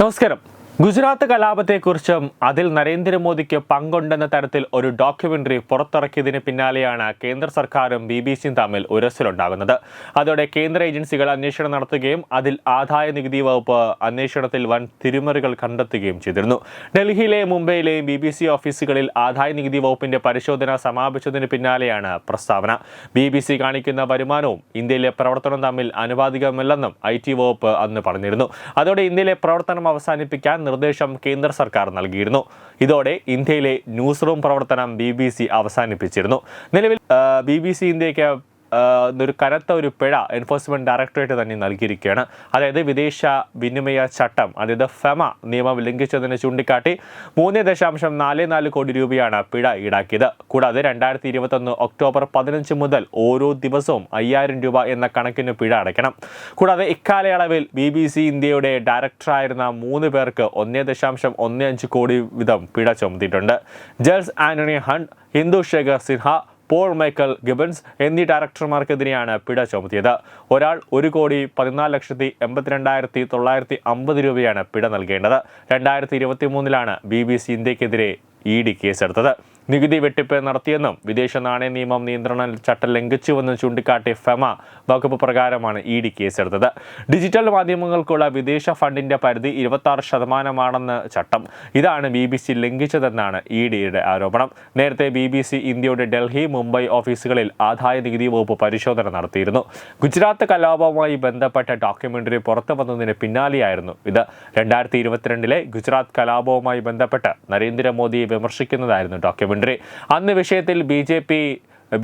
നമസ്കാരം ഗുജറാത്ത് കലാപത്തെക്കുറിച്ചും അതിൽ നരേന്ദ്രമോദിക്ക് പങ്കുണ്ടെന്ന തരത്തിൽ ഒരു ഡോക്യുമെന്ററി പുറത്തിറക്കിയതിന് പിന്നാലെയാണ് കേന്ദ്ര സർക്കാരും ബി ബി സിയും തമ്മിൽ ഉരസലുണ്ടാകുന്നത്. അതോടെ കേന്ദ്ര ഏജൻസികൾ അന്വേഷണം നടത്തുകയും അതിൽ ആദായ നികുതി വകുപ്പ് അന്വേഷണത്തിൽ വൻ തിരിമറികൾ കണ്ടെത്തുകയും ചെയ്തിരുന്നു. ഡൽഹിയിലെ മുംബൈയിലെയും ബി ബി സി ഓഫീസുകളിൽ ആദായ നികുതി വകുപ്പിന്റെ പരിശോധന സമാപിച്ചതിന് പിന്നാലെയാണ് പ്രസ്താവന. ബി ബി സി കാണിക്കുന്ന വരുമാനവും ഇന്ത്യയിലെ പ്രവർത്തനം തമ്മിൽ അനുപാതികമല്ലെന്നും ഐ ടി വകുപ്പ് അന്ന് പറഞ്ഞിരുന്നു. അതോടെ ഇന്ത്യയിലെ പ്രവർത്തനം അവസാനിപ്പിക്കാൻ നിർദ്ദേശം കേന്ദ്ര സർക്കാർ നൽകിയിരുന്നു. ഇതോടെ ഇന്ത്യയിലെ ന്യൂസ് റൂം പ്രവർത്തനം ബി അവസാനിപ്പിച്ചിരുന്നു. നിലവിൽ ബി ആഹ് ഒരു കനത്ത ഒരു പിഴ എൻഫോഴ്സ്മെന്റ് ഡയറക്ടറേറ്റ് തന്നെ നൽകിയിരിക്കുകയാണ്. അതായത് വിദേശ വിനിമയ ചട്ടം അതായത് ഫെമ നിയമം ലംഘിച്ചതിനെ ചൂണ്ടിക്കാട്ടി മൂന്ന് ദശാംശം നാല് നാല് കോടി രൂപയാണ് പിഴ ഈടാക്കിയത്. കൂടാതെ രണ്ടായിരത്തി ഇരുപത്തൊന്ന് ഒക്ടോബർ പതിനഞ്ച് മുതൽ ഓരോ ദിവസവും അയ്യായിരം രൂപ എന്ന കണക്കിന് പിഴ അടയ്ക്കണം. കൂടാതെ ഇക്കാലയളവിൽ ബി ബി സി ഇന്ത്യയുടെ ഡയറക്ടറായിരുന്ന മൂന്ന് പേർക്ക് ഒന്നേ ദശാംശം ഒന്ന് അഞ്ച് കോടി വീതം പിഴ ചുമത്തിയിട്ടുണ്ട്. Giles Antony Hunt Indu Shekhar Sinha Paul Michael Gibbons എന്നീ ഡയറക്ടർമാർക്കെതിരെയാണ് പിഴ ചുമത്തിയത്. ഒരാൾ ഒരു കോടി പതിനാല് ലക്ഷത്തി എൺപത്തിരണ്ടായിരത്തി തൊള്ളായിരത്തി അമ്പത് രൂപയാണ് പിഴ നൽകേണ്ടത്. രണ്ടായിരത്തി ഇരുപത്തി മൂന്നിലാണ് ബി ബി സി ഇന്ത്യക്കെതിരെ ഇ ഡി കേസെടുത്തത്. നികുതി വെട്ടിപ്പ് നടത്തിയെന്നും വിദേശ നാണയ നിയമം നിയന്ത്രണ ചട്ടം ലംഘിച്ചുവെന്നും ചൂണ്ടിക്കാട്ടി ഫെമ വകുപ്പ് പ്രകാരമാണ് ഇ ഡി കേസെടുത്തത്. ഡിജിറ്റൽ മാധ്യമങ്ങൾക്കുള്ള വിദേശ ഫണ്ടിന്റെ പരിധി ഇരുപത്തി ശതമാനമാണെന്ന് ചട്ടം. ഇതാണ് ബി ബി സി ലംഘിച്ചതെന്നാണ് ഇ ഡിയുടെ ആരോപണം. നേരത്തെ ബി ബി സി ഇന്ത്യയുടെ ഡൽഹി മുംബൈ ഓഫീസുകളിൽ ആദായ നികുതി വകുപ്പ് പരിശോധന നടത്തിയിരുന്നു. ഗുജറാത്ത് കലാപവുമായി ബന്ധപ്പെട്ട ഡോക്യുമെന്ററി പുറത്തു വന്നതിന് പിന്നാലെയായിരുന്നു ഇത്. രണ്ടായിരത്തി ഇരുപത്തിരണ്ടിലെ ഗുജറാത്ത് കലാപവുമായി ബന്ധപ്പെട്ട് നരേന്ദ്രമോദിയെ വിമർശിക്കുന്നതായിരുന്നു ഡോക്യുമെന്ററി. അന്ന് വിഷയത്തിൽ ബി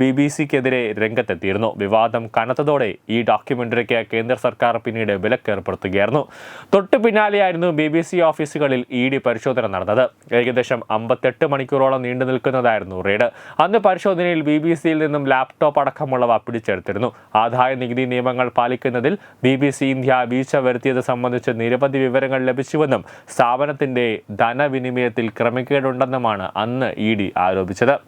ബി ബി സിക്കെതിരെ രംഗത്തെത്തിയിരുന്നു. വിവാദം കനത്തതോടെ ഈ ഡോക്യുമെന്ററിക്ക് കേന്ദ്ര സർക്കാർ പിന്നീട് വിലക്കേർപ്പെടുത്തുകയായിരുന്നു. തൊട്ടു പിന്നാലെയായിരുന്നു ബി ബി സി ഓഫീസുകളിൽ ഇ ഡി പരിശോധന നടന്നത്. ഏകദേശം അമ്പത്തെട്ട് മണിക്കൂറോളം നീണ്ടു നിൽക്കുന്നതായിരുന്നു റെയ്ഡ്. അന്ന് പരിശോധനയിൽ ബി ബി സിയിൽ നിന്നും ലാപ്ടോപ്പ് അടക്കമുള്ളവ പിടിച്ചെടുത്തിരുന്നു. ആദായ നികുതി നിയമങ്ങൾ പാലിക്കുന്നതിൽ ബി ബി സി ഇന്ത്യ വീഴ്ച വരുത്തിയത് സംബന്ധിച്ച് നിരവധി വിവരങ്ങൾ ലഭിച്ചുവെന്നും സ്ഥാപനത്തിന്റെ ധനവിനിമയത്തിൽ ക്രമക്കേടുണ്ടെന്നുമാണ് അന്ന് ഇ ഡി ആരോപിച്ചത്.